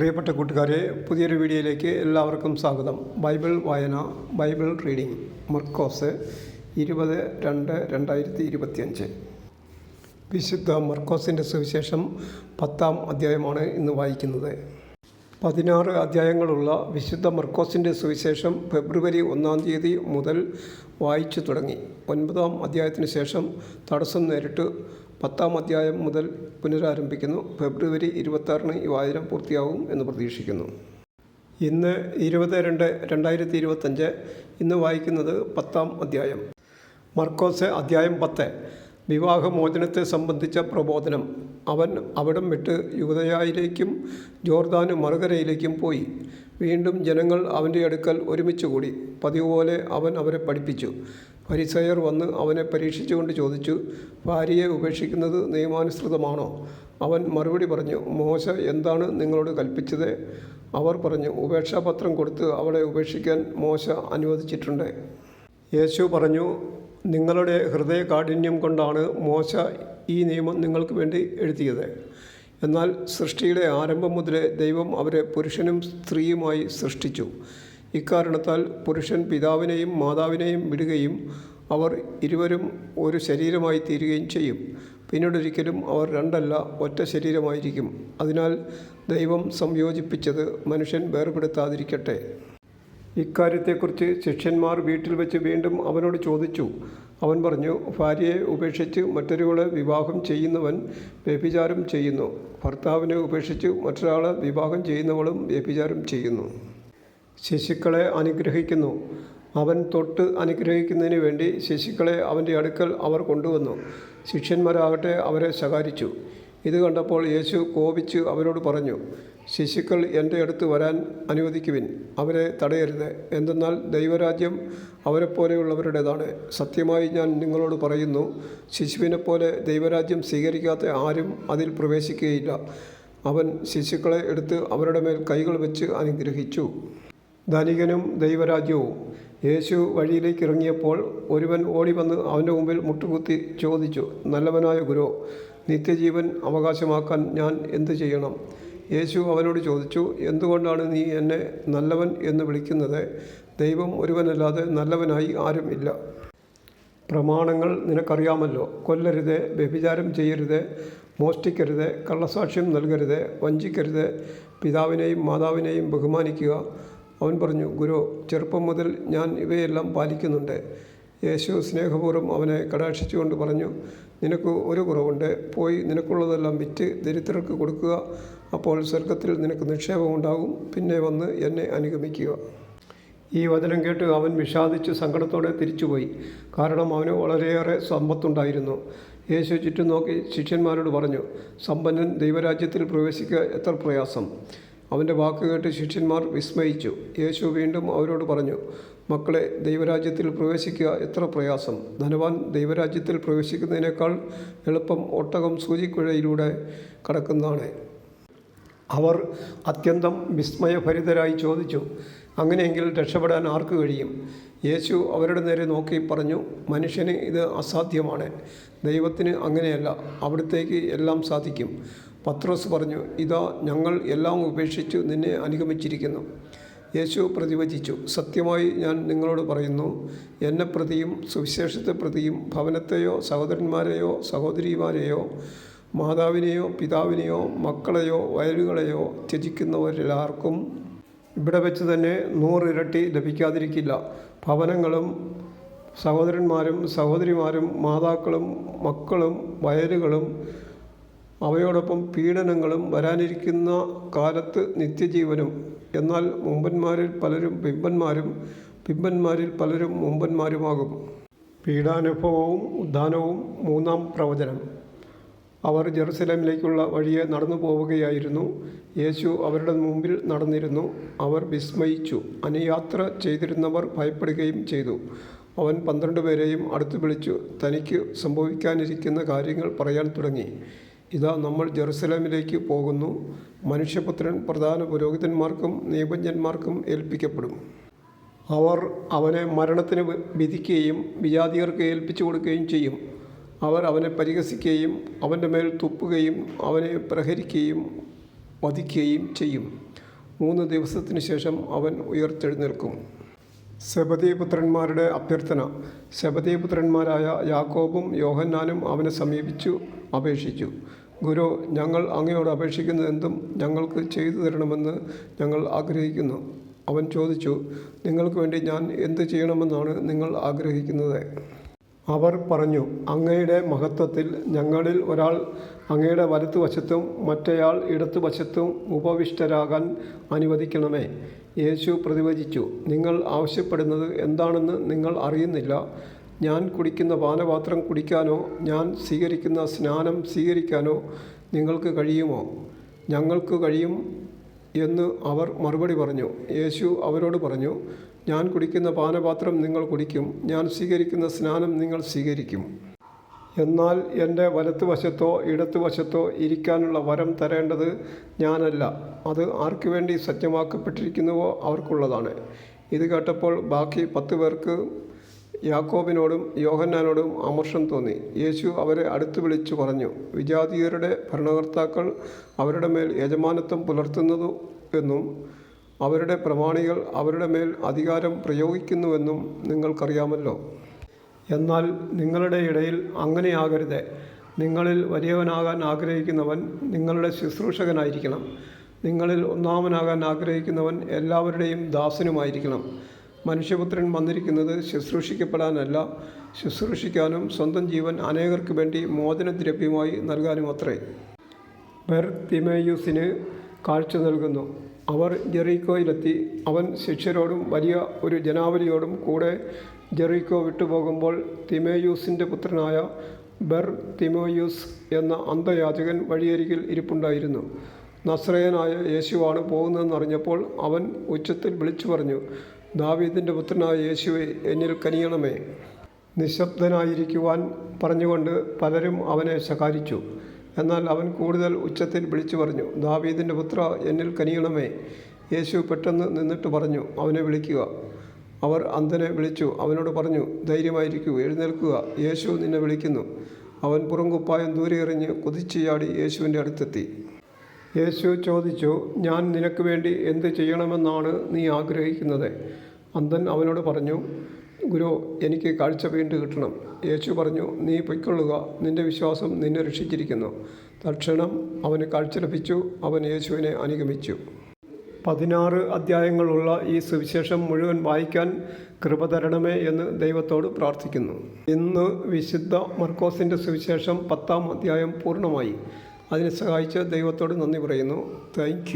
പ്രിയപ്പെട്ട കൂട്ടുകാരെ പുതിയൊരു വീഡിയോയിലേക്ക് എല്ലാവർക്കും സ്വാഗതം. ബൈബിൾ വായന ബൈബിൾ റീഡിംഗ് മർക്കോസ് ഇരുപത് രണ്ട് രണ്ടായിരത്തി ഇരുപത്തിയഞ്ച്. വിശുദ്ധ മർക്കോസിന്റെ സുവിശേഷം പത്താം അധ്യായമാണ് ഇന്ന് വായിക്കുന്നത്. പതിനാറ് അധ്യായങ്ങളുള്ള വിശുദ്ധ മർക്കോസിന്റെ സുവിശേഷം ഫെബ്രുവരി ഒന്നാം തീയതി മുതൽ വായിച്ചു തുടങ്ങി. ഒൻപതാം അധ്യായത്തിന് ശേഷം തടസ്സം നേരിട്ട്. പത്താം അധ്യായം മുതൽ പുനരാരംഭിക്കുന്നു. ഫെബ്രുവരി ഇരുപത്താറിന് ഈ വായന പൂർത്തിയാവും എന്ന് പ്രതീക്ഷിക്കുന്നു. ഇന്ന് ഇരുപത് രണ്ട് രണ്ടായിരത്തി ഇരുപത്തഞ്ച് ഇന്ന് വായിക്കുന്നത് പത്താം അധ്യായം. മർക്കോസ് അധ്യായം പത്ത്. വിവാഹമോചനത്തെ സംബന്ധിച്ച പ്രബോധനം. അവൻ അവിടം വിട്ട് യുവതയായിലേക്കും ജോർദാന് മറുകരയിലേക്കും പോയി. വീണ്ടും ജനങ്ങൾ അവന്റെ അടുക്കൽ ഒരുമിച്ച് കൂടി പതിവ് പോലെ അവൻ അവരെ പഠിപ്പിച്ചു. പരിസയർ വന്ന് അവനെ പരീക്ഷിച്ചുകൊണ്ട് ചോദിച്ചു ഭാര്യയെ ഉപേക്ഷിക്കുന്നത് നിയമാനുസൃതമാണോ? അവൻ മറുപടി പറഞ്ഞു മോശ എന്താണ് നിങ്ങളോട് കൽപ്പിച്ചത്? അവർ പറഞ്ഞു ഉപേക്ഷാപത്രം കൊടുത്ത് അവളെ ഉപേക്ഷിക്കാൻ മോശ അനുവദിച്ചിട്ടുണ്ട്. യേശു പറഞ്ഞു നിങ്ങളുടെ ഹൃദയ കാഠിന്യം കൊണ്ടാണ് മോശ ഈ നിയമം നിങ്ങൾക്ക് വേണ്ടി എഴുതിയത്. എന്നാൽ സൃഷ്ടിയുടെ ആരംഭം മുതലേ ദൈവം അവരെ പുരുഷനും സ്ത്രീയുമായി സൃഷ്ടിച്ചു. ഇക്കാരണത്താൽ പുരുഷൻ പിതാവിനെയും മാതാവിനെയും വിടുകയും അവർ ഇരുവരും ഒരു ശരീരമായി തീരുകയും ചെയ്യും. പിന്നീടൊരിക്കലും അവർ രണ്ടല്ല ഒറ്റ ശരീരമായിരിക്കും. അതിനാൽ ദൈവം സംയോജിപ്പിച്ചത് മനുഷ്യൻ വേർപെടുത്താതിരിക്കട്ടെ. ഇക്കാര്യത്തെക്കുറിച്ച് ശിഷ്യന്മാർ വീട്ടിൽ വെച്ച് വീണ്ടും അവനോട് ചോദിച്ചു. അവൻ പറഞ്ഞു ഭാര്യയെ ഉപേക്ഷിച്ച് മറ്റൊരുവളെ വിവാഹം ചെയ്യുന്നവൻ വ്യഭിചാരം ചെയ്യുന്നു. ഭർത്താവിനെ ഉപേക്ഷിച്ച് മറ്റൊരാളെ വിവാഹം ചെയ്യുന്നവളും വ്യഭിചാരം ചെയ്യുന്നു. ശിശുക്കളെ അനുഗ്രഹിക്കുന്നു. അവൻ തൊട്ട് അനുഗ്രഹിക്കുന്നതിന് വേണ്ടി ശിശുക്കളെ അവന്റെ അടുക്കൽ അവർ കൊണ്ടുവന്നു. ശിഷ്യന്മാരാകട്ടെ അവരെ ശകാരിച്ചു. ഇത് കണ്ടപ്പോൾ യേശു കോപിച്ച് അവരോട് പറഞ്ഞു ശിശുക്കൾ എന്റെ അടുത്ത് വരാൻ അനുവദിക്കുവിൻ. അവരെ തടയരുത്. എന്തെന്നാൽ ദൈവരാജ്യം അവരെപ്പോലെയുള്ളവരുടേതാണ്. സത്യമായി ഞാൻ നിങ്ങളോട് പറയുന്നു ശിശുവിനെപ്പോലെ ദൈവരാജ്യം സ്വീകരിക്കാത്ത ആരും അതിൽ പ്രവേശിക്കുകയില്ല. അവൻ ശിശുക്കളെ എടുത്ത് അവരുടെ മേൽ കൈകൾ വെച്ച് അനുഗ്രഹിച്ചു. ധനികനും ദൈവരാജ്യവും. യേശു വഴിയിലേക്ക് ഇറങ്ങിയപ്പോൾ ഒരുവൻ ഓടി വന്ന് അവന്റെ മുമ്പിൽ മുട്ടുകുത്തി ചോദിച്ചു നല്ലവനായ ഗുരു നിത്യജീവൻ അവകാശമാക്കാൻ ഞാൻ എന്തു ചെയ്യണം? യേശു അവനോട് ചോദിച്ചു എന്തുകൊണ്ടാണ് നീ എന്നെ നല്ലവൻ എന്ന് വിളിക്കുന്നത്? ദൈവം ഒരുവനല്ലാതെ നല്ലവനായി ആരും ഇല്ല. പ്രമാണങ്ങൾ നിനക്കറിയാമല്ലോ. കൊല്ലരുത് വ്യഭിചാരം ചെയ്യരുത് മോഷ്ടിക്കരുത് കള്ളസാക്ഷ്യം നൽകരുത് വഞ്ചിക്കരുത് പിതാവിനെയും മാതാവിനെയും ബഹുമാനിക്കുക. അവൻ പറഞ്ഞു ഗുരു ചെറുപ്പം മുതൽ ഞാൻ ഇവയെല്ലാം പാലിക്കുന്നുണ്ട്. യേശു സ്നേഹപൂർവം അവനെ കടാക്ഷിച്ചുകൊണ്ട് പറഞ്ഞു നിനക്ക് ഒരു കുറവുണ്ട്. പോയി നിനക്കുള്ളതെല്ലാം വിറ്റ് ദരിദ്രർക്ക് കൊടുക്കുക. അപ്പോൾ സ്വർഗത്തിൽ നിനക്ക് നിക്ഷേപമുണ്ടാകും. പിന്നെ വന്ന് എന്നെ അനുഗമിക്കുക. ഈ വചനം കേട്ട് അവൻ വിഷാദിച്ച് സങ്കടത്തോടെ തിരിച്ചുപോയി. കാരണം അവന് വളരെയേറെ സമ്പത്തുണ്ടായിരുന്നു. യേശു ചുറ്റും നോക്കി ശിഷ്യന്മാരോട് പറഞ്ഞു സമ്പന്നൻ ദൈവരാജ്യത്തിൽ പ്രവേശിക്കുക എത്ര പ്രയാസം. അവന്റെ വാക്ക് കേട്ട് ശിഷ്യന്മാർ വിസ്മയിച്ചു. യേശു വീണ്ടും അവരോട് പറഞ്ഞു മക്കളെ ദൈവരാജ്യത്തിൽ പ്രവേശിക്കുക എത്ര പ്രയാസം. ധനവാൻ ദൈവരാജ്യത്തിൽ പ്രവേശിക്കുന്നതിനേക്കാൾ എളുപ്പം ഒട്ടകം സൂചിക്കുഴയിലൂടെ കടക്കുന്നതാണ്. അവർ അത്യന്തം വിസ്മയഭരിതരായി ചോദിച്ചു അങ്ങനെയെങ്കിൽ രക്ഷപ്പെടാൻ ആർക്ക് കഴിയും? യേശു അവരുടെ നേരെ നോക്കി പറഞ്ഞു മനുഷ്യന് ഇത് അസാധ്യമാണ്. ദൈവത്തിന് അങ്ങനെയല്ല അവിടത്തേക്ക് എല്ലാം സാധിക്കും. പത്രോസ് പറഞ്ഞു ഇതാ ഞങ്ങൾ എല്ലാം ഉപേക്ഷിച്ചു നിന്നെ അനുഗമിച്ചിരിക്കുന്നു. യേശു പ്രതിവചിച്ചു. സത്യമായി ഞാൻ നിങ്ങളോട് പറയുന്നു എന്നെ പ്രതിയും സുവിശേഷത്തെ പ്രതിയും ഭവനത്തെയോ സഹോദരന്മാരെയോ സഹോദരിമാരെയോ മാതാവിനെയോ പിതാവിനെയോ മക്കളെയോ വയലുകളെയോ ത്യജിക്കുന്നവരെല്ലാവർക്കും ഇവിടെ വെച്ച് തന്നെ നൂറിരട്ടി ലഭിക്കാതിരിക്കില്ല. ഭവനങ്ങളും സഹോദരന്മാരും സഹോദരിമാരും മാതാക്കളും മക്കളും വയലുകളും അവയോടൊപ്പം പീഡനങ്ങളും വരാനിരിക്കുന്ന കാലത്ത് നിത്യജീവനും. എന്നാൽ മുമ്പന്മാരിൽ പലരും പിമ്പന്മാരും പിമ്പന്മാരിൽ പലരും മുമ്പന്മാരുമാകും. പീഡാനുഭവവും ഉദ്ധാനവും മൂന്നാം പ്രവചനം. അവർ ജെറുസലേമിലേക്കുള്ള വഴിയെ നടന്നു പോവുകയായിരുന്നു. യേശു അവരുടെ മുമ്പിൽ നടന്നിരുന്നു. അവർ വിസ്മയിച്ചു. അനുയാത്ര ചെയ്തിരുന്നവർ ഭയപ്പെടുകയും ചെയ്തു. അവൻ പന്ത്രണ്ട് പേരെയും അടുത്ത് വിളിച്ചു. തനിക്ക് സംഭവിക്കാനിരിക്കുന്ന കാര്യങ്ങൾ പറയാൻ തുടങ്ങി. ഇതാ നമ്മൾ ജെറുസലേമിലേക്ക് പോകുന്നു. മനുഷ്യപുത്രൻ പ്രധാന പുരോഹിതന്മാർക്കും നിയമജ്ഞന്മാർക്കും ഏൽപ്പിക്കപ്പെടും. അവർ അവനെ മരണത്തിന് വിധിക്കുകയും വിജാതികർക്ക് ഏൽപ്പിച്ചു കൊടുക്കുകയും ചെയ്യും. അവർ അവനെ പരിഹസിക്കുകയും അവന്റെ മേൽ തുപ്പുകയും അവനെ പ്രഹരിക്കുകയും വധിക്കുകയും ചെയ്യും. മൂന്ന് ദിവസത്തിന് ശേഷം അവൻ ഉയർത്തെഴുന്നേൽക്കും. സെബദീപുത്രന്മാരുടെ അഭ്യർത്ഥന. സെബദീപുത്രന്മാരായ യാക്കോബും യോഹന്നാനും അവനെ സമീപിച്ചു അപേക്ഷിച്ചു. ഗുരു ഞങ്ങൾ അങ്ങയോട് അപേക്ഷിക്കുന്നത് എന്തും ഞങ്ങൾക്ക് ചെയ്തു തരണമെന്ന് ഞങ്ങൾ ആഗ്രഹിക്കുന്നു. അവൻ ചോദിച്ചു നിങ്ങൾക്ക് വേണ്ടി ഞാൻ എന്ത് ചെയ്യണമെന്നാണ് നിങ്ങൾ ആഗ്രഹിക്കുന്നത്? അവർ പറഞ്ഞു അങ്ങയുടെ മഹത്വത്തിൽ ഞങ്ങളിൽ ഒരാൾ അങ്ങയുടെ വലത്തുവശത്തും മറ്റേയാൾ ഇടത്തുവശത്തും ഉപവിഷ്ടരാകാൻ അനുവദിക്കണമേ. യേശു പ്രതിവചിച്ചു നിങ്ങൾ ആവശ്യപ്പെടുന്നത് എന്താണെന്ന് നിങ്ങൾ അറിയുന്നില്ല. ഞാൻ കുടിക്കുന്ന പാനപാത്രം കുടിക്കാനോ ഞാൻ സ്വീകരിക്കുന്ന സ്നാനം സ്വീകരിക്കാനോ നിങ്ങൾക്ക് കഴിയുമോ? ഞങ്ങൾക്ക് കഴിയും എന്ന് അവർ മറുപടി പറഞ്ഞു. യേശു അവരോട് പറഞ്ഞു ഞാൻ കുടിക്കുന്ന പാനപാത്രം നിങ്ങൾ കുടിക്കും ഞാൻ സ്വീകരിക്കുന്ന സ്നാനം നിങ്ങൾ സ്വീകരിക്കും. എന്നാൽ എന്റെ വലത്തുവശത്തോ ഇടത്തുവശത്തോ ഇരിക്കാനുള്ള വരം തരേണ്ടത് ഞാനല്ല. അത് ആർക്കു വേണ്ടി സജ്ജമാക്കപ്പെട്ടിരിക്കുന്നുവോ അവർക്കുള്ളതാണ്. ഇത് കേട്ടപ്പോൾ ബാക്കി പത്ത് പേർക്ക് യാക്കോബിനോടും യോഹന്നാനോടും അമർഷം തോന്നി. യേശു അവരെ അടുത്ത് വിളിച്ചു പറഞ്ഞു വിജാതീയരുടെ ഭരണകർത്താക്കൾ അവരുടെ മേൽ യജമാനത്വം പുലർത്തുന്നതു എന്നും അവരുടെ പ്രമാണികൾ അവരുടെ മേൽ അധികാരം പ്രയോഗിക്കുന്നുവെന്നും നിങ്ങൾക്കറിയാമല്ലോ. എന്നാൽ നിങ്ങളുടെ ഇടയിൽ അങ്ങനെയാകരുത്. നിങ്ങളിൽ വലിയവനാകാൻ ആഗ്രഹിക്കുന്നവൻ നിങ്ങളുടെ ശുശ്രൂഷകനായിരിക്കണം. നിങ്ങളിൽ ഒന്നാമനാകാൻ ആഗ്രഹിക്കുന്നവൻ എല്ലാവരുടെയും ദാസനുമായിരിക്കണം. മനുഷ്യപുത്രൻ വന്നിരിക്കുന്നത് ശുശ്രൂഷിക്കപ്പെടാനല്ല. ശുശ്രൂഷിക്കാനും സ്വന്തം ജീവൻ അനേകർക്ക് വേണ്ടി മോചനദ്രവ്യമായി നൽകാനും അത്രേ. ബെർ തിമേയൂസിന് കാഴ്ച നൽകുന്നു. അവർ ജെറീക്കോയിലെത്തി. അവൻ ശിഷ്യരോടും വലിയ ഒരു ജനാവലിയോടും കൂടെ ജെറീക്കോ വിട്ടുപോകുമ്പോൾ തിമേയൂസിന്റെ പുത്രനായ ബെർ തിമോയൂസ് എന്ന അന്ധയാചകൻ വഴിയരികിൽ ഇരിപ്പുണ്ടായിരുന്നു. നസ്രയനായ യേശുവാണ് പോകുന്നതെന്നറിഞ്ഞപ്പോൾ അവൻ ഉച്ചത്തിൽ വിളിച്ചു പറഞ്ഞു ദാവീദിന്റെ പുത്രനായ യേശുവെ എന്നിൽ കനിയണമേ. നിശബ്ദനായിരിക്കുവാൻ പറഞ്ഞുകൊണ്ട് പലരും അവനെ ശകാരിച്ചു. എന്നാൽ അവൻ കൂടുതൽ ഉച്ചത്തിൽ വിളിച്ചു പറഞ്ഞു ദാവീദിന്റെ പുത്ര എന്നിൽ കനിയണമേ. യേശു പെട്ടെന്ന് നിന്നിട്ട് പറഞ്ഞു അവനെ വിളിക്കുക. അവർ അന്ധനെ വിളിച്ചു അവനോട് പറഞ്ഞു ധൈര്യമായിരിക്കൂ എഴുന്നേൽക്കുക യേശു നിന്നെ വിളിക്കുന്നു. അവൻ പുറംകുപ്പായം ദൂരെ എറിഞ്ഞ് കുതിച്ചു ചാടി യേശുവിന്റെ അടുത്തെത്തി. യേശു ചോദിച്ചു ഞാൻ നിനക്ക് വേണ്ടി എന്ത് ചെയ്യണമെന്നാണ് നീ ആഗ്രഹിക്കുന്നത്? അന്ധൻ അവനോട് പറഞ്ഞു ഗുരു എനിക്ക് കാഴ്ച വീണ്ടും കിട്ടണം. യേശു പറഞ്ഞു നീ പൊയ്ക്കൊള്ളുക നിന്റെ വിശ്വാസം നിന്നെ രക്ഷിച്ചിരിക്കുന്നു. തക്ഷണം അവന് കാഴ്ച ലഭിച്ചു അവൻ യേശുവിനെ അനുഗമിച്ചു. പതിനാറ് അധ്യായങ്ങളുള്ള ഈ സുവിശേഷം മുഴുവൻ വായിക്കാൻ കൃപ തരണമേ എന്ന് ദൈവത്തോട് പ്രാർത്ഥിക്കുന്നു. ഇന്ന് വിശുദ്ധ മർക്കോസിന്റെ സുവിശേഷം പത്താം അധ്യായം പൂർണമായി. അതിനെ സഹായിച്ച ദൈവത്തോട് നന്ദി പറയുന്നു താങ്ക്